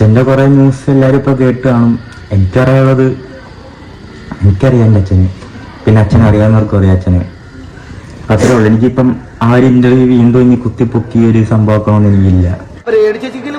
അച്ഛന്റെ കുറേ ന്യൂസ് എല്ലാവരും ഇപ്പോൾ കേട്ട് കാണും. എനിക്കറിയാനുള്ളത് എനിക്കറിയാം എന്റെ അച്ഛന്. പിന്നെ അച്ഛനെ അറിയാവുന്നവർക്കും അറിയാം അച്ഛനെ. അത്രേ ഉള്ളൂ. എനിക്കിപ്പം ആ ഒരു ഇന്റർവ്യൂ വീണ്ടും ഇനി കുത്തിപ്പൊക്കിയ ഒരു സംഭവം എനിക്കില്ല.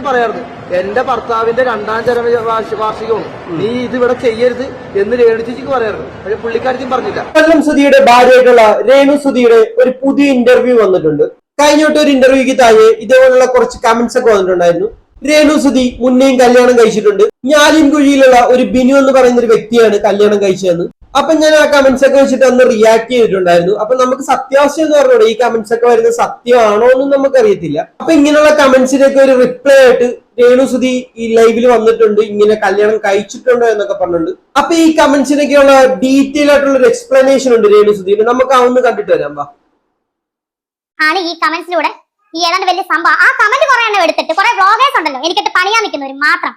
പറയാറുണ്ട് എന്റെ ഭർത്താവിന്റെ രണ്ടാം ചരമ വാർഷി- വാർഷികവും നീ ഇത് ഇവിടെ ചെയ്യരുത് എന്ന് രേണു ചേച്ചിക്ക് പറയാറുണ്ട് പക്ഷെ പുള്ളിക്കാരത്തിയും പറഞ്ഞില്ല. കൊല്ലം സുധിയുടെ ഭാര്യയായിട്ടുള്ള രേണു സുധിയുടെ ഒരു പുതിയ ഇന്റർവ്യൂ വന്നിട്ടുണ്ട്. കഴിഞ്ഞോട്ട് ഒരു ഇന്റർവ്യൂക്ക് താഴെ ഇതേപോലുള്ള കുറച്ച് കമന്റ്സ് ഒക്കെ വന്നിട്ടുണ്ടായിരുന്നു. രേണു സുധി മുന്നേയും കല്യാണം കഴിച്ചിട്ടുണ്ട്. ഞാലിൻകുഴിയിലുള്ള ഒരു ബിനു എന്ന് പറയുന്ന ഒരു വ്യക്തിയാണ് കല്യാണം കഴിച്ചതെന്ന്. അപ്പൊ ഞാൻ ആ കമന്റ്സ് ഒക്കെ വെച്ചിട്ട് അന്ന് റിയാക്ട് ചെയ്തിട്ടുണ്ടായിരുന്നു. അപ്പൊ നമുക്ക് സത്യാവശ്യം എന്ന് പറഞ്ഞോളൂ ഈ കമന്റ്സ് ഒക്കെ വരുന്നത് സത്യമാണോ എന്നും നമുക്ക് അറിയത്തില്ല അപ്പൊ ഇങ്ങനെയുള്ള കമന്റ്സിനൊക്കെ ഒരു റിപ്ലൈ ആയിട്ട് രേണു സുധി ഈ ലൈവിൽ വന്നിട്ടുണ്ട്. ഇങ്ങനെ കല്യാണം കഴിച്ചിട്ടുണ്ടോ എന്നൊക്കെ പറഞ്ഞിട്ടുണ്ട് അപ്പൊ ഈ കമന്റ്സിനൊക്കെയുള്ള ഡീറ്റെയിൽ ആയിട്ടുള്ള ഒരു എക്സ്പ്ലനേഷൻ ഉണ്ട് രേണു സുധീന് നമുക്ക് അതൊന്ന് കണ്ടിട്ട് വരാം വാ. ആണ് ഈ കമന്റ്സിലൂടെ ഈ ഏതാണ്ട് വലിയ സംഭവം. ആ കമന്റ് കുറെ എണ്ണം എടുത്തിട്ട് കുറെ വ്ളോഗേഴ്സ് ഉണ്ടല്ലോ എനിക്കിട്ട് പണിയാൻ നിൽക്കുന്നവർ മാത്രം.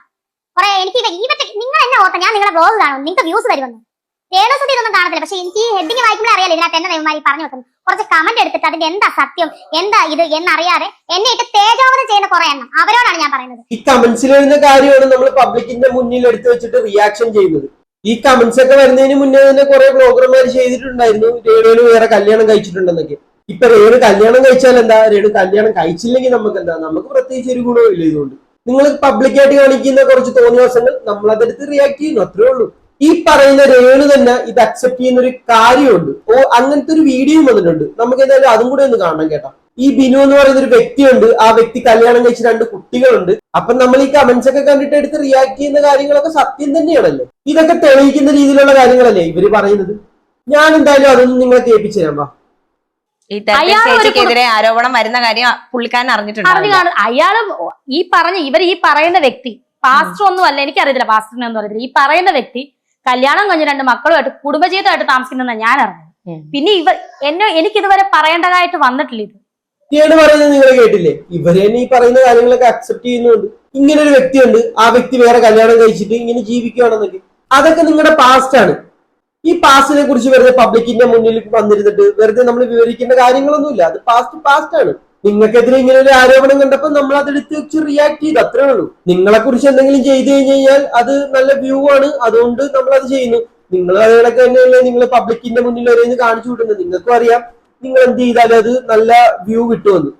കുറെ എനിക്ക് ഇവ- നിങ്ങൾ എന്നെ ഓർത്ത ഞാൻ നിങ്ങളുടെ വ്ളോഗ് കാണും നിങ്ങൾക്ക് വ്യൂസ് തരുമെന്ന് രേണുസുതി ഇതൊന്നും കാണത്തില്ല പക്ഷെ എനിക്ക് ഈ ഹെഡിങ് വായിക്കുമ്പോൾ അറിയാലോ ഇതിനകത്ത് എന്നെ നെയ്മാരി പറഞ്ഞു വെക്കുന്നു. കുറച്ച് കമന്റ് എടുത്തിട്ട് അതിന്റെ എന്താ സത്യം എന്താ ഇത് എന്നറിയാതെ എന്നെ ഇട്ട് തേജോവധം ചെയ്യുന്ന കുറെ എണ്ണം. അവരോടാണ് ഞാൻ പറയുന്നത്. ഈ കമന്റ്സിൽ വരുന്ന കാര്യമാണ് നമ്മൾ പബ്ലിക്കിന്റെ മുന്നിൽ എടുത്തു വെച്ചിട്ട് റിയാക്ഷൻ ചെയ്യുന്നത്. ഈ കമന്റ്സ് ഒക്കെ വരുന്നതിന് മുന്നേ തന്നെ കുറെ ബ്ലോഗർമാർ ചെയ്തിട്ടുണ്ടായിരുന്നു വേറെ കല്യാണം കഴിച്ചിട്ടുണ്ടെന്നൊക്കെ. ഇപ്പൊ രേണു കല്യാണം കഴിച്ചാൽ എന്താ? രേണു കല്യാണം കഴിച്ചില്ലെങ്കിൽ നമുക്ക് എന്താ? നമുക്ക് പ്രത്യേകിച്ച് ഒരു ഗുണവും ഇല്ല ഇതുകൊണ്ട്. നിങ്ങൾ പബ്ലിക്കായിട്ട് കാണിക്കുന്ന കുറച്ച് തോന്നിയാസങ്ങൾ നമ്മൾ അതെടുത്ത് റിയാക്ട് ചെയ്യുന്നു അത്രേ ഉള്ളൂ. ഈ പറയുന്ന രേണു തന്നെ ഇത് അക്സെപ്റ്റ് ചെയ്യുന്ന ഒരു കാര്യമുണ്ട്. ഓ അങ്ങനത്തെ ഒരു വീഡിയോയും വന്നിട്ടുണ്ട്. നമുക്ക് എന്തായാലും അതും കൂടെ ഒന്ന് കാണാൻ കേട്ടോ. ഈ ബിനു എന്ന് പറയുന്ന ഒരു വ്യക്തിയുണ്ട്. ആ വ്യക്തി കല്യാണം കഴിച്ച രണ്ട് കുട്ടികളുണ്ട്. അപ്പൊ നമ്മൾ ഈ കമന്റ്സ് ഒക്കെ കണ്ടിട്ട് എടുത്ത് റിയാക്ട് ചെയ്യുന്ന കാര്യങ്ങളൊക്കെ സത്യം തന്നെയാണല്ലോ? ഇതൊക്കെ തെളിയിക്കുന്ന രീതിയിലുള്ള കാര്യങ്ങളല്ലേ ഇവർ പറയുന്നത്? ഞാൻ എന്തായാലും അതൊന്നും നിങ്ങളെ കേൾപ്പിച്ചു തരാം ഈ അയാൾ ഒരു ചേച്ചിക്കെതിരെ ആരോപണം വരുന്ന കാര്യം പുള്ളിക്കാരൻ അറിഞ്ഞിട്ടുണ്ട് അയാൾ ഈ പറഞ്ഞ ഇവർ ഈ പറയുന്ന വ്യക്തി പാസ്റ്റർ ഒന്നും അല്ല എനിക്കറിയത്തില്ല പാസ്റ്ററിനെ ഒന്നും അറിയത്തില്ല. ഈ പറയുന്ന വ്യക്തി കല്യാണം കഴിഞ്ഞ രണ്ട് മക്കളുമായിട്ട് കുടുംബജീവിതമായിട്ട് താമസിക്കുന്ന ഞാൻ അറിഞ്ഞു പിന്നെ ഇവ എന്നെ എനിക്ക് ഇതുവരെ പറയേണ്ടതായിട്ട് വന്നിട്ടില്ല ഇത്. പറയുന്നത് നിങ്ങൾ കേട്ടില്ലേ? ഇവർ തന്നെ ഈ പറയുന്ന കാര്യങ്ങളൊക്കെ അക്സെപ്റ്റ് ചെയ്യുന്നുണ്ട്. ഇങ്ങനെ ഒരു വ്യക്തിയുണ്ട് ആ വ്യക്തി വേറെ കല്യാണം കഴിച്ചിട്ട് ഇങ്ങനെ ജീവിക്കുകയാണെന്നൊക്കെ അതൊക്കെ നിങ്ങളുടെ പാസ്റ്റ് ആണ്. ഈ പാസ്റ്റിനെ കുറിച്ച് വെറുതെ പബ്ലിക്കിന്റെ മുന്നിൽ വന്നിരുന്നിട്ട് വെറുതെ നമ്മൾ വിവരിക്കേണ്ട കാര്യങ്ങളൊന്നുമില്ല. അത് പാസ്റ്റ് പാസ്റ്റ് ആണ്. നിങ്ങൾക്കെതിരെ ഇങ്ങനെ ഒരു ആരോപണം കണ്ടപ്പോൾ നമ്മൾ അതെടുത്ത് വെച്ച് റിയാക്ട് ചെയ്ത്. അത്രേ ഉള്ളൂ. നിങ്ങളെ കുറിച്ച് എന്തെങ്കിലും ചെയ്തു കഴിഞ്ഞു കഴിഞ്ഞാൽ അത് നല്ല വ്യൂ ആണ്. അതുകൊണ്ട് നമ്മൾ അത് ചെയ്യുന്നു. നിങ്ങൾ അതുകളൊക്കെ തന്നെയല്ലേ നിങ്ങൾ പബ്ലിക്കിന്റെ മുന്നിൽ ഒരു കാണിച്ചു വിടുന്നത്. നിങ്ങൾക്കും അറിയാം. നിങ്ങൾ എന്ത് ചെയ്താലും അത് നല്ല വ്യൂ കിട്ടുമെന്ന്.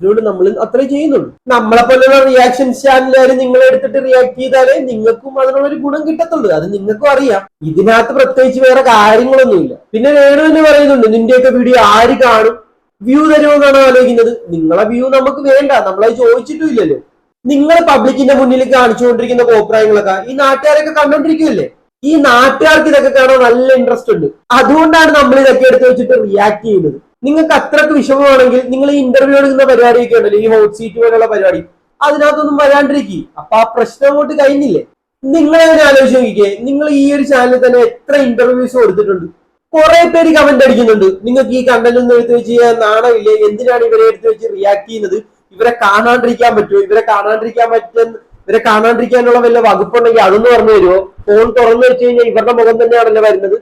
അതിനോട് നമ്മൾ അത്രേ ചെയ്യുന്നുള്ളൂ. നമ്മളെ പോലുള്ള റിയാക്ഷൻ ചാനലുകാർ നിങ്ങൾ എടുത്തിട്ട് റിയാക്ട് ചെയ്താലേ നിങ്ങൾക്കും അതിനുള്ള ഒരു ഗുണം കിട്ടത്തുള്ളൂ. അത് നിങ്ങൾക്കും അറിയാം. ഇതിനകത്ത് പ്രത്യേകിച്ച് വേറെ കാര്യങ്ങളൊന്നുമില്ല. പിന്നെ രേണു എന്ന് പറയുന്നുണ്ട്. നിന്റെയൊക്കെ വീഡിയോ ആര് കാണും? വ്യൂ തരുമെന്നാണ് ആലോചിക്കുന്നത്. നിങ്ങളെ വ്യൂ നമുക്ക് വേണ്ട. നമ്മളത് ചോദിച്ചിട്ടുമില്ലല്ലോ. നിങ്ങൾ പബ്ലിക്കിന്റെ മുന്നിൽ കാണിച്ചുകൊണ്ടിരിക്കുന്ന കോപ്രായങ്ങളൊക്കെ ഈ നാട്ടുകാരൊക്കെ കണ്ടോണ്ടിരിക്കുമല്ലേ ഈ നാട്ടുകാർക്ക് ഇതൊക്കെ കാണാൻ നല്ല ഇൻട്രസ്റ്റ് ഉണ്ട്. അതുകൊണ്ടാണ് നമ്മൾ ഇതൊക്കെ എടുത്ത് വെച്ചിട്ട് റിയാക്ട് ചെയ്യുന്നത്. നിങ്ങൾക്ക് അത്രയ്ക്ക് വിഷമമാണെങ്കിൽ നിങ്ങൾ ഈ ഇന്റർവ്യൂ എടുക്കുന്ന പരിപാടിയൊക്കെ ഉണ്ടല്ലോ ഈ ഹോട്ട് സീറ്റ് പോലുള്ള പരിപാടി. അതിനകത്തൊന്നും വരാണ്ടിരിക്കും. അപ്പൊ ആ പ്രശ്നം അങ്ങോട്ട് കഴിഞ്ഞില്ലേ? നിങ്ങൾ എങ്ങനെ ആലോചിച്ച് നോക്കിക്കേ? നിങ്ങൾ ഈ ഒരു ചാനലിൽ തന്നെ എത്ര ഇന്റർവ്യൂസ് കൊടുത്തിട്ടുണ്ട്? കുറെ പേര് കമന്റ് അടിക്കുന്നുണ്ട്. നിങ്ങൾക്ക് ഈ കണ്ടന്റ് ഒന്നും എടുത്ത് വെച്ച് ചെയ്യാൻ നാണമില്ലേ? എന്തിനാണ് ഇവരെ എടുത്ത് വെച്ച് റിയാക്ട് ചെയ്യുന്നത്? ഇവരെ കാണാണ്ടിരിക്കാൻ പറ്റുമോ? ഇവരെ കാണാണ്ടിരിക്കാൻ പറ്റുന്ന ഇവരെ കാണാണ്ടിരിക്കാനുള്ള വല്ല വകുപ്പുണ്ടെങ്കിൽ അതൊന്ന് പറഞ്ഞു തരുമോ? ഫോൺ തുറന്നു വെച്ച് കഴിഞ്ഞാൽ ഇവരുടെ മുഖം തന്നെയാണല്ലോ വരുന്നത്.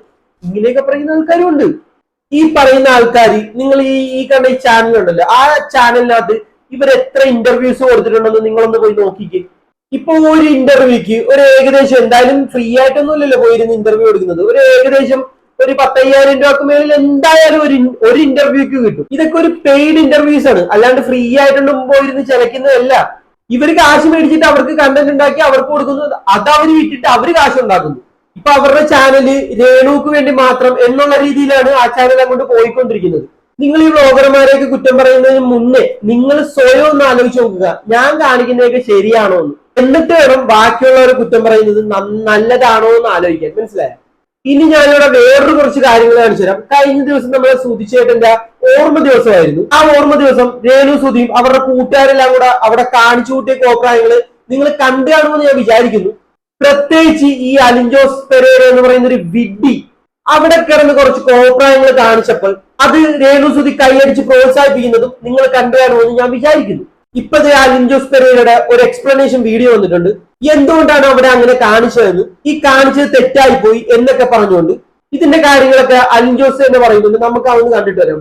ഇങ്ങനെയൊക്കെ പറയുന്ന ആൾക്കാരും ഉണ്ട്. ഈ പറയുന്ന ആൾക്കാർ നിങ്ങൾ ഈ ഈ കണ്ട ഈ ചാനൽ ഉണ്ടല്ലോ ആ ചാനലിനകത്ത് ഇവർ എത്ര ഇന്റർവ്യൂസ് കൊടുത്തിട്ടുണ്ടെന്ന് നിങ്ങളൊന്ന് പോയി നോക്കിക്ക്. ഇപ്പൊ ഒരു ഇന്റർവ്യൂക്ക് ഒരു ഏകദേശം എന്തായാലും ഫ്രീ ആയിട്ടൊന്നും ഇല്ലല്ലോ പോയിരുന്ന് ഇന്റർവ്യൂ എടുക്കുന്നത്. ഒരു ഏകദേശം ഒരു പത്തയ്യായിരം രൂപക്ക് മേളിൽ എന്തായാലും ഒരു ഒരു ഇന്റർവ്യൂക്ക് കിട്ടും. ഇതൊക്കെ ഒരു പെയ്ഡ് ഇന്റർവ്യൂസ് ആണ്. അല്ലാണ്ട് ഫ്രീ ആയിട്ടൊന്നും പോയിരുന്ന് ചിലക്കുന്നതല്ല ഇവർ കാശ് മേടിച്ചിട്ട് അവർക്ക് കണ്ടന്റ് ഉണ്ടാക്കി അവർക്ക് കൊടുക്കുന്നു അത് അവർ വിറ്റിട്ട് അവർ കാശ് ഉണ്ടാക്കുന്നു. ഇപ്പൊ അവരുടെ ചാനൽ രേണുക്ക് വേണ്ടി മാത്രം എന്നുള്ള രീതിയിലാണ് ആ ചാനൽ അങ്ങോട്ട് പോയിക്കൊണ്ടിരിക്കുന്നത്. നിങ്ങൾ ഈ വ്ളോഗർമാരെയൊക്കെ കുറ്റം പറയുന്നതിന് മുന്നേ നിങ്ങൾ സ്വയം ഒന്ന് ആലോചിച്ച് നോക്കുക. ഞാൻ കാണിക്കുന്നതൊക്കെ ശരിയാണോ എന്ന്. എന്നിട്ട് വേണം ബാക്കിയുള്ളവരെ കുറ്റം പറയുന്നത് നല്ലതാണോ എന്ന് ആലോചിക്കാൻ. മനസ്സിലായോ? ഇനി ഞാനിവിടെ വേറൊരു കുറച്ച് കാര്യങ്ങൾ കാണിച്ചു തരാം. കഴിഞ്ഞ ദിവസം നമ്മളെ സുതിച്ചേട്ടന്റെ ഓർമ്മ ദിവസമായിരുന്നു. ആ ഓർമ്മ ദിവസം രേണു സുധിയും അവരുടെ കൂട്ടുകാരെല്ലാം കൂടെ അവിടെ കാണിച്ചു കൂട്ടിയ കോപ്രായങ്ങൾ നിങ്ങൾ കണ്ടു കാണുമെന്ന് ഞാൻ വിചാരിക്കുന്നു. പ്രത്യേകിച്ച് ഈ അലിഞ്ചോസ് പെരേര എന്ന് പറയുന്ന ഒരു വിഡ്ഡി അവിടെ കിടന്ന് കുറച്ച് കോപ്രായങ്ങൾ കാണിച്ചപ്പോൾ അത് രേണുസുതി കൈയടിച്ച് പ്രോത്സാഹിപ്പിക്കുന്നതും നിങ്ങൾ കണ്ടു കാണുമെന്ന് ഞാൻ വിചാരിക്കുന്നു. ഇപ്പത് ലിൻജോസ് പെരേരയുടെ ഒരു എക്സ്പ്ലനേഷൻ വീഡിയോ വന്നിട്ടുണ്ട്. എന്തുകൊണ്ടാണ് അവിടെ അങ്ങനെ കാണിച്ചതെന്ന്? ഈ കാണിച്ചത് തെറ്റായി പോയി എന്നൊക്കെ പറഞ്ഞുകൊണ്ട് ഇതിന്റെ കാര്യങ്ങളൊക്കെ അലിൻജോസ് എന്ന് പറയുന്നുണ്ട്. നമുക്ക് അതൊന്ന് കണ്ടിട്ട് വരാം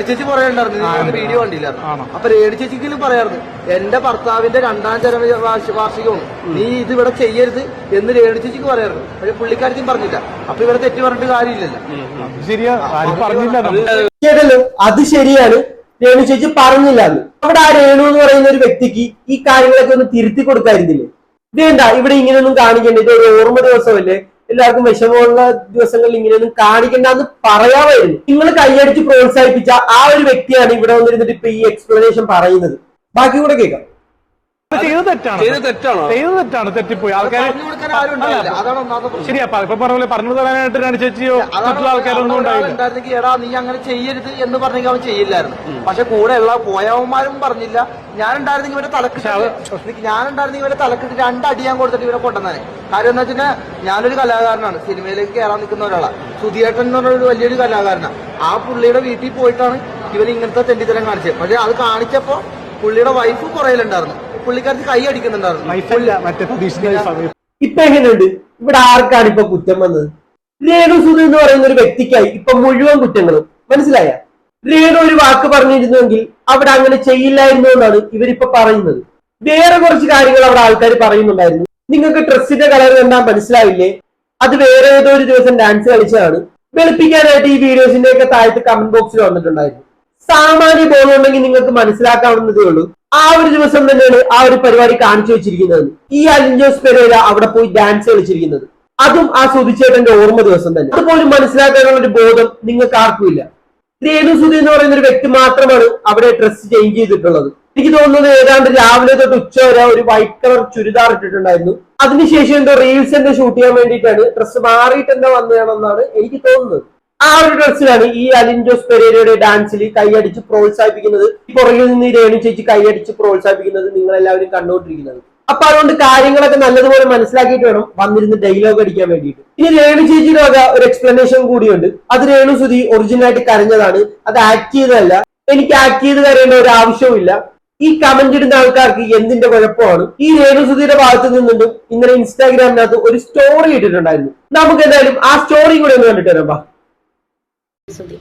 ചേച്ചി പറയണ്ടായിരുന്നു വീഡിയോ കണ്ടില്ലായിരുന്നു അപ്പൊ രേണു ചേച്ചിക്കെങ്കിലും പറയായിരുന്നു. എന്റെ ഭർത്താവിന്റെ രണ്ടാം ചരമ വാർഷി- വാർഷികമാണ്. നീ ഇത് ഇവിടെ ചെയ്യരുത് എന്ന് രേണു ചേച്ചിക്ക് പറയായിരുന്നു. പക്ഷെ പുള്ളിക്കാരത്തിയും പറഞ്ഞില്ല. അപ്പൊ ഇവിടെ തെറ്റി പറഞ്ഞിട്ട് കാര്യമില്ലല്ലോ. അത് ശരിയാണ്. രേണു ചേച്ചി പറഞ്ഞില്ല അവിടെ ആ രേണു എന്ന് പറയുന്ന ഒരു വ്യക്തിക്ക് ഈ കാര്യങ്ങളൊക്കെ ഒന്ന് തിരുത്തി കൊടുക്കായിരുന്നില്ലേ? ഇതെന്താ? ഇവിടെ ഇങ്ങനെയൊന്നും കാണിക്കേണ്ടത് ഒരു ഓർമ്മ ദിവസമല്ലേ? എല്ലാവർക്കും വിഷമമുള്ള ദിവസങ്ങളിൽ ഇങ്ങനെയൊന്നും കാണിക്കണ്ട എന്ന് പറയാമായിരുന്നു. നിങ്ങൾ കൈയടിച്ച് പ്രോത്സാഹിപ്പിച്ച ആ ഒരു വ്യക്തിയാണ് ഇവിടെ വന്നിരുന്നിട്ട് ഇപ്പൊ ഈ എക്സ്പ്ലനേഷൻ പറയുന്നത്. ബാക്കി കൂടെ കേൾക്കാം. ചെയ്ത് തെറ്റാണ്? ചെയ്ത് തെറ്റാണോ? തെറ്റിപ്പോയി. ആൾക്കാർ ശരിയാ ഇപ്പൊ പറഞ്ഞ പറഞ്ഞു തരാനായിട്ട് ചേച്ചിയോ മറ്റുള്ള ആൾക്കാരൊന്നും ഉണ്ടായില്ല. ഉണ്ടായിരുന്നെങ്കിൽ എടാ നീ അങ്ങനെ ചെയ്യരുത് എന്ന് പറഞ്ഞെങ്കിൽ അവൻ ചെയ്യില്ലായിരുന്നു. പക്ഷെ കൂടെ ഉള്ള പോയവന്മാരും പറഞ്ഞില്ല. ഞാൻ ഉണ്ടായിരുന്നെങ്കിൽ ഇവരെ തലക്കിട്ട് ഞാൻ ഉണ്ടായിരുന്നെങ്കിൽ ഇവരെ തലക്കിട്ട് രണ്ടടി ഞാൻ കൊടുത്തിട്ട് ഇവരെ കൊണ്ടുവന്നേ കാര്യം എന്ന് വെച്ചാൽ ഞാനൊരു കലാകാരനാണ്. സിനിമയിലേക്ക് കയറാൻ നിൽക്കുന്ന ഒരാളാണ് സുധിയേട്ടൻ എന്ന് പറഞ്ഞ ഒരു വലിയൊരു കലാകാരനാണ് ആ പുള്ളിയുടെ വീട്ടിൽ പോയിട്ടാണ് ഇവൻ ഇങ്ങനത്തെ തെണ്ടിത്തരം കാണിച്ചത്. പക്ഷെ അത് കാണിച്ചപ്പോ പുള്ളിയുടെ വൈഫ് പുറയിലുണ്ടായിരുന്നു പുള്ളിക്കാരത്തി കൈ അടിക്കുന്നുണ്ടായിരുന്നു. മറ്റേ പ്രതീക്ഷിച്ച സമയത്ത് ഇപ്പൊ എങ്ങനെയുണ്ട്? ഇവിടെ ആർക്കാണ് ഇപ്പൊ കുറ്റം വന്നത്? രേണു സുധ എന്ന് പറയുന്ന ഒരു വ്യക്തിക്കായി ഇപ്പൊ മുഴുവൻ കുറ്റങ്ങളും. മനസ്സിലായ? രേണു ഒരു വാക്ക് പറഞ്ഞിരുന്നുവെങ്കിൽ അവിടെ അങ്ങനെ ചെയ്യില്ലായിരുന്നു എന്നാണ് ഇവരിപ്പൊ പറയുന്നത്. വേറെ കുറച്ച് കാര്യങ്ങൾ അവിടെ ആൾക്കാർ പറയുന്നുണ്ടായിരുന്നു. നിങ്ങൾക്ക് ഡ്രസ്സിന്റെ കളർ കണ്ടാൽ മനസ്സിലാവില്ലേ അത് വേറെ ഏതോ ഒരു ദിവസം ഡാൻസ് കളിച്ചതാണ്. വെളുപ്പിക്കാനായിട്ട് ഈ വീഡിയോസിന്റെ ഒക്കെ താഴത്ത് കമന്റ് ബോക്സിൽ വന്നിട്ടുണ്ടായിരുന്നു. സാമാന്യ ബോധമുണ്ടെങ്കിൽ നിങ്ങൾക്ക് മനസ്സിലാക്കാവുന്നതേ ഉള്ളൂ. ആ ഒരു ദിവസം തന്നെയാണ് ആ ഒരു പരിപാടി കാണിച്ചു വെച്ചിരിക്കുന്നത്. ഈ അലിഞ്ചോസ് പെരേര അവിടെ പോയി ഡാൻസ് കളിച്ചിരിക്കുന്നത്. അതും ആ സുധിച്ചേട്ടന്റെ ഓർമ്മ ദിവസം തന്നെ. അതുപോലും മനസ്സിലാക്കാനുള്ള ഒരു ബോധം നിങ്ങൾക്ക് ആർക്കുമില്ല രേണു സുധി എന്ന് പറയുന്ന ഒരു വ്യക്തി മാത്രമാണ് അവിടെ ഡ്രസ്സ് ചേഞ്ച് ചെയ്തിട്ടുള്ളത്. എനിക്ക് തോന്നുന്നത് ഏതാണ്ട് രാവിലെ തൊട്ട് ഉച്ച വരെ ഒരു വൈറ്റ് കളർ ചുരിദാർ ഇട്ടിട്ടുണ്ടായിരുന്നു. അതിനുശേഷം എന്തോ റീൽസ് എന്തോ ഷൂട്ട് ചെയ്യാൻ വേണ്ടിയിട്ടാണ് ഡ്രസ്സ് മാറിയിട്ട് എന്താ വന്നതാണെന്നാണ് എനിക്ക് തോന്നുന്നത്. ആ ഒരു ഡ്രസ്സിലാണ് ഈ അലിൻഡോസ് പെരേരയുടെ ഡാൻസിൽ കൈയടിച്ച് പ്രോത്സാഹിപ്പിക്കുന്നത്. പുറകിൽ നിന്ന് രേണു ചേച്ചി കൈയടിച്ച് പ്രോത്സാഹിപ്പിക്കുന്നത് നിങ്ങൾ എല്ലാവരും കണ്ടുകൊണ്ടിരിക്കുന്നത്. അപ്പൊ അതുകൊണ്ട് കാര്യങ്ങളൊക്കെ നല്ലതുപോലെ മനസ്സിലാക്കിയിട്ട് വേണം വന്നിരുന്ന് ഡയലോഗ് അടിക്കാൻ വേണ്ടിയിട്ട്. ഇനി രേണു ചേച്ചിയുടെ വക ഒരു എക്സ്പ്ലനേഷൻ കൂടിയുണ്ട്. അത് രേണു സുധി ഒറിജിനൽ ആയിട്ട് കരഞ്ഞതാണ്. അത് ആക്ട് ചെയ്തതല്ല. എനിക്ക് ആക്ട് ചെയ്ത് കരയേണ്ട ഒരു ആവശ്യവുമില്ല. ഈ കമന്റ് ഇടുന്ന ആൾക്കാർക്ക് എന്തിന്റെ കുഴപ്പമാണ്? ഈ രേണു സുധിയുടെ ഭാഗത്ത് നിന്നിട്ടും ഇന്നലെ ഇൻസ്റ്റാഗ്രാമിനകത്ത് ഒരു സ്റ്റോറി ഇട്ടിട്ടുണ്ടായിരുന്നു. നമുക്ക് എന്തായാലും ആ സ്റ്റോറി കൂടെ ഒന്ന് കണ്ടിട്ട് വരാം. സുധി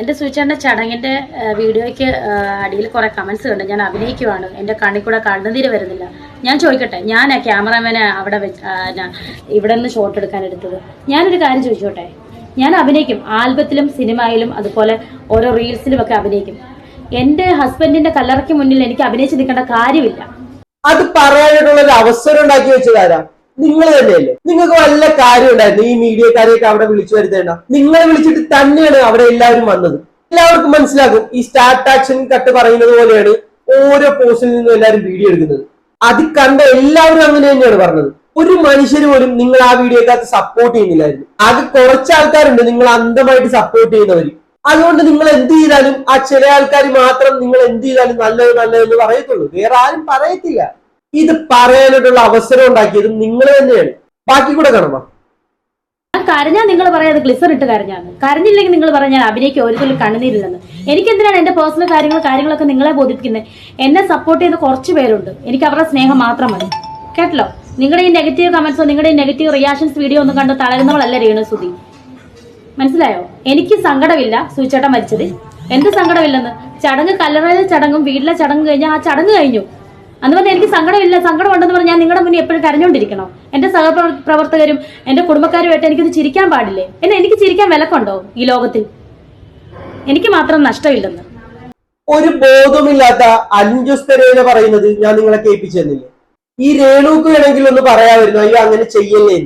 എന്റെ സൂചിച്ചേട്ടന്റെ ചടങ്ങിന്റെ വീഡിയോയ്ക്ക് അടിയിൽ കുറേ കമൻസ് കണ്ട് ഞാൻ അഭിനയിക്കുവാണ്. എന്റെ കണ്ണിൽ കൂടെ കണ്ണുനീര് വരുന്നില്ല. ഞാൻ ചോദിക്കട്ടെ ഞാൻ ക്യാമറാമാനെ അവിടെ വെച്ച് ഇവിടെ നിന്ന് ഷോട്ട് എടുക്കാൻ എടുത്തത്? ഞാനൊരു കാര്യം ചോദിച്ചോട്ടെ? ഞാൻ അഭിനയിക്കും ആൽബത്തിലും സിനിമയിലും അതുപോലെ ഓരോ റീൽസിലും ഒക്കെ അഭിനയിക്കും. എന്റെ ഹസ്ബൻഡിന്റെ കല്ലറയ്ക്ക് മുന്നിൽ എനിക്ക് അഭിനയിച്ച് നിൽക്കേണ്ട കാര്യമില്ല. അത് പറയാനായിട്ടുള്ള ഒരു അവസരം ഉണ്ടാക്കി വെച്ചതാരാ നിങ്ങൾ തന്നെയല്ലേ? നിങ്ങൾക്ക് വല്ല കാര്യം ഉണ്ടായിരുന്നു? ഈ മീഡിയക്കാരെയൊക്കെ അവിടെ വിളിച്ചു വരുത്തേണ്ട? നിങ്ങളെ വിളിച്ചിട്ട് തന്നെയാണ് അവിടെ എല്ലാവരും വന്നത്. എല്ലാവർക്കും മനസ്സിലാകും. ഈ സ്റ്റാർട്ട് ആക്ഷൻ കട്ട് പറയുന്നത് പോലെയാണ് ഓരോ പോസ്റ്റിൽ നിന്നും എല്ലാവരും വീഡിയോ എടുക്കുന്നത്. അത് കണ്ട എല്ലാവരും അങ്ങനെ തന്നെയാണ് പറഞ്ഞത്. ഒരു മനുഷ്യർ പോലും നിങ്ങൾ ആ വീഡിയോക്കകത്ത് സപ്പോർട്ട് ചെയ്യുന്നില്ലായിരുന്നു. അത് കുറച്ച് ആൾക്കാരുണ്ട് നിങ്ങൾ അന്ധമായിട്ട് സപ്പോർട്ട് ചെയ്യുന്നവർ അതുകൊണ്ട് നിങ്ങൾ എന്ത് ചെയ്താലും ആ ചില ആൾക്കാർ മാത്രം നിങ്ങൾ എന്ത് ചെയ്താലും നല്ലത് നല്ലതെന്ന് പറയത്തുള്ളൂ. വേറെ ആരും പറയത്തില്ല. ഇത് പറയാനായിട്ടുള്ള അവസരം ഉണ്ടാക്കിയത് നിങ്ങൾ തന്നെയാണ്. ബാക്കി കൂടെ കാണാം ഞാൻ കരഞ്ഞാൽ നിങ്ങൾ പറയാത് ഗ്ലിസർ ഇട്ട് കരഞ്ഞാന്ന്. കരഞ്ഞില്ലെങ്കിൽ നിങ്ങൾ പറയാൻ ഞാൻ ഒരു ഒരിക്കലും കണ്ണുനീരില്ലെന്ന്. എനിക്ക് എന്തിനാണ് എന്റെ പേഴ്സണൽ കാര്യങ്ങൾ കാര്യങ്ങളൊക്കെ നിങ്ങളെ ബോധിപ്പിക്കുന്നത്? എന്നെ സപ്പോർട്ട് ചെയ്ത് കുറച്ച് പേരുണ്ട്. എനിക്ക് അവരുടെ സ്നേഹം മാത്രം മതി. കേട്ടല്ലോ? നിങ്ങളുടെ ഈ നെഗറ്റീവ് കമന്റ്സോ നിങ്ങളുടെ ഈ നെഗറ്റീവ് റിയാക്ഷൻസ് വീഡിയോ ഒന്നും കണ്ട് തളരുന്നവളല്ല രേണു സുധി. മനസ്സിലായോ? എനിക്ക് സങ്കടമില്ല സൂചേട്ട മരിച്ചത്. എന്ത് സങ്കടമില്ലെന്ന്? ചടങ്ങ് കല്ലറയിലെ ചടങ്ങും വീട്ടിലെ ചടങ്ങ് കഴിഞ്ഞാൽ ആ ചടങ്ങ് കഴിഞ്ഞു. അന്ന് എനിക്ക് സങ്കടമില്ല സങ്കടമുണ്ടെന്ന് പറഞ്ഞാൽ നിങ്ങളുടെ മുന്നിൽ എപ്പോഴും കരഞ്ഞുകൊണ്ടിരിക്കണം. എന്റെ സഹപ്രവർത്തകരും എന്റെ കുടുംബക്കാരുമായിട്ട് എനിക്കൊന്ന് ചിരിക്കാൻ പാടില്ലേ? എന്നെ എനിക്ക് ചിരിക്കാൻ വിലക്കുണ്ടോ ഈ ലോകത്തിൽ? എനിക്ക് മാത്രം നഷ്ടമില്ലെന്ന്. ഒരു ബോധമില്ലാത്ത അഞ്ചുസ് പെരേര പറയുന്നത് ഞാൻ നിങ്ങളെ കേൾപ്പിച്ചു തന്നില്ലേ ഈ രേണുക്ക് വേണമെങ്കിൽ ഒന്ന് പറയാമായിരുന്നു അയ്യോ അങ്ങനെ ചെയ്യല്ലേ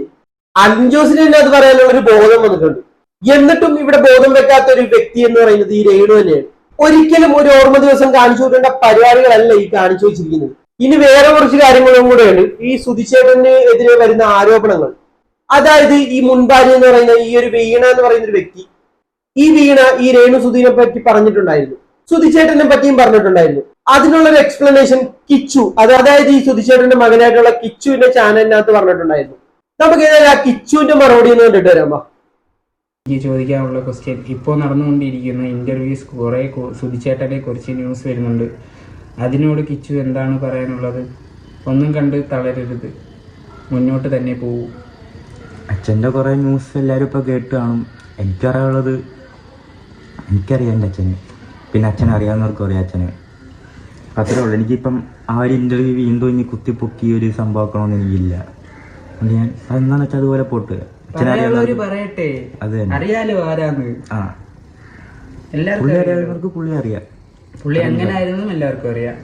അഞ്ചോസിന് തന്നെ അത് പറയാനുള്ള ഒരു ബോധം വന്നിട്ടുണ്ട്. എന്നിട്ടും ഇവിടെ ബോധം വെക്കാത്ത ഒരു വ്യക്തി എന്ന് പറയുന്നത് ഈ രേണു തന്നെയാണ്. ഒരിക്കലും ഒരു ഓർമ്മ ദിവസം കാണിച്ചു കൊടുക്കേണ്ട പരിപാടികളല്ല ഈ കാണിച്ചു വെച്ചിരിക്കുന്നത്. ഇനി വേറെ കുറച്ച് കാര്യങ്ങളും കൂടെയുണ്ട് ഈ സുധിച്ചേട്ടന് എതിരെ വരുന്ന ആരോപണങ്ങൾ. അതായത് ഈ മുൻപാരി എന്ന് പറയുന്ന ഈ ഒരു വീണ എന്ന് പറയുന്ന ഒരു വ്യക്തി ഈ വീണ ഈ രേണു സുധീനെ പറ്റി പറഞ്ഞിട്ടുണ്ടായിരുന്നു. സുധിച്ചേട്ടനെ പറ്റിയും പറഞ്ഞിട്ടുണ്ടായിരുന്നു. അതിനുള്ള ഒരു എക്സ്പ്ലനേഷൻ കിച്ചു. അത് അതായത് ഈ സുധിച്ചേട്ടന്റെ മകനായിട്ടുള്ള കിച്ചുവിന്റെ ചാനലിനകത്ത് പറഞ്ഞിട്ടുണ്ടായിരുന്നു. നമുക്ക് ഏതായാലും ആ കിച്ചുവിന്റെ മറുപടി ഒന്ന് കണ്ടിട്ട് വരാമോ ചോദിക്കാനുള്ള ക്വസ്റ്റ്യൻ ഇപ്പോൾ നടന്നുകൊണ്ടിരിക്കുന്ന ഇന്റർവ്യൂസ് കുറെ സുധിച്ചേട്ടനെ കുറിച്ച് ന്യൂസ് വരുന്നുണ്ട്. അതിനോട് കിച്ചു എന്താണ് പറയാനുള്ളത്? ഒന്നും കണ്ട് തളരരുത്. മുന്നോട്ട് തന്നെ പോകൂ അച്ഛന്റെ കുറേ ന്യൂസ് എല്ലാവരും ഇപ്പോൾ കേട്ട് കാണും. എനിക്കറിയാനുള്ളത് എനിക്കറിയാം എന്റെ അച്ഛന്. പിന്നെ അച്ഛൻ അറിയാവുന്നവർക്കും അറിയാം അച്ഛന്. അത്രേ ഉള്ളൂ. എനിക്കിപ്പം ആ ഒരു ഇന്റർവ്യൂ വീണ്ടും ഇനി കുത്തിപ്പൊക്കി ഒരു സംഭവമാക്കണമെന്ന് എനിക്കില്ല. അതുകൊണ്ട് ഞാൻ അതെന്താണെന്ന് വെച്ചാൽ അതുപോലെ പോട്ട്. പറയട്ടെ. അത് തന്നെ. അറിയാലോ ആരാന്ന്. ആ. എല്ലാവർക്കും പുള്ളി അറിയാം. പുള്ളി അങ്ങനെ ആയിരുന്നു എല്ലാവർക്കും അറിയാം.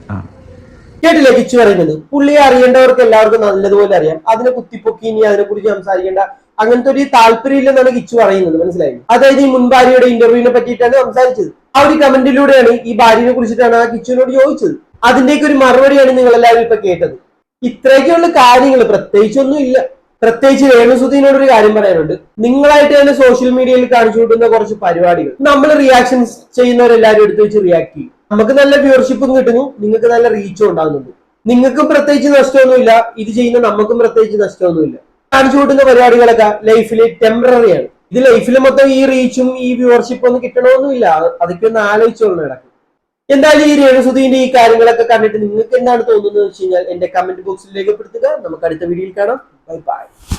കേട്ടില്ലേ? കിച്ചു പറയുന്നത്. പുള്ളിയെ അറിയേണ്ടവർക്ക് എല്ലാവർക്കും നല്ലതുപോലെ അറിയാം. അതിനെ കുത്തിപ്പൊക്കി ഇനി അതിനെ കുറിച്ച് സംസാരിക്കേണ്ട അങ്ങനത്തെ ഒരു താല്പര്യം ഇല്ലെന്നാണ് കിച്ചു പറയുന്നത്. മനസ്സിലായി? അതായത് ഈ മുൻ ഭാര്യയുടെ ഇന്റർവ്യൂവിനെ പറ്റിയിട്ടാണ് സംസാരിച്ചത്. ആ ഒരു കമന്റിലൂടെയാണ് ഈ ഭാര്യനെ കുറിച്ചിട്ടാണ് ആ കിച്ചുവിനോട് ചോദിച്ചത്. അതിന്റെയൊക്കെ ഒരു മറുപടിയാണ് നിങ്ങൾ എല്ലാവരും ഇപ്പൊ കേട്ടത്. ഇത്രയൊക്കെയുള്ള കാര്യങ്ങൾ പ്രത്യേകിച്ചൊന്നും ഇല്ല. പ്രത്യേകിച്ച് രേണുസുദീനോട് ഒരു കാര്യം പറയാനുണ്ട്. നിങ്ങളായിട്ട് തന്നെ സോഷ്യൽ മീഡിയയിൽ കാണിച്ചു കൂട്ടുന്ന കുറച്ച് പരിപാടികൾ. നമ്മൾ റിയാക്ഷൻസ് ചെയ്യുന്നവരെല്ലാവരും എടുത്ത് വെച്ച് റിയാക്ട് ചെയ്യും. നമുക്ക് നല്ല വ്യൂവർഷിപ്പും കിട്ടുന്നു. നിങ്ങൾക്ക് നല്ല റീച്ചും ഉണ്ടാകുന്നുണ്ട്. നിങ്ങൾക്കും പ്രത്യേകിച്ച് നഷ്ടമൊന്നുമില്ല. ഇത് ചെയ്യുന്ന നമുക്കും പ്രത്യേകിച്ച് നഷ്ടമൊന്നുമില്ല. കാണിച്ചു കൂട്ടുന്ന പരിപാടികളൊക്കെ ലൈഫിൽ ടെമ്പററി ആണ്. ഇത് ലൈഫിൽ മൊത്തം ഈ റീച്ചും ഈ വ്യൂവർഷിപ്പും ഒന്നും കിട്ടണമെന്നില്ല അതൊക്കെ ഒന്ന് ആലോചിച്ചോളൂ നടക്കും. എന്തായാലും ഈ രേണുസുദീന്റെ ഈ കാര്യങ്ങളൊക്കെ കണ്ടിട്ട് നിങ്ങൾക്ക് എന്താണ് തോന്നുന്നത് വെച്ച് കഴിഞ്ഞാൽ എന്റെ കമന്റ് ബോക്സിൽ രേഖപ്പെടുത്തുക. നമുക്ക് അടുത്ത വീഡിയോയിൽ കാണാം. Bye bye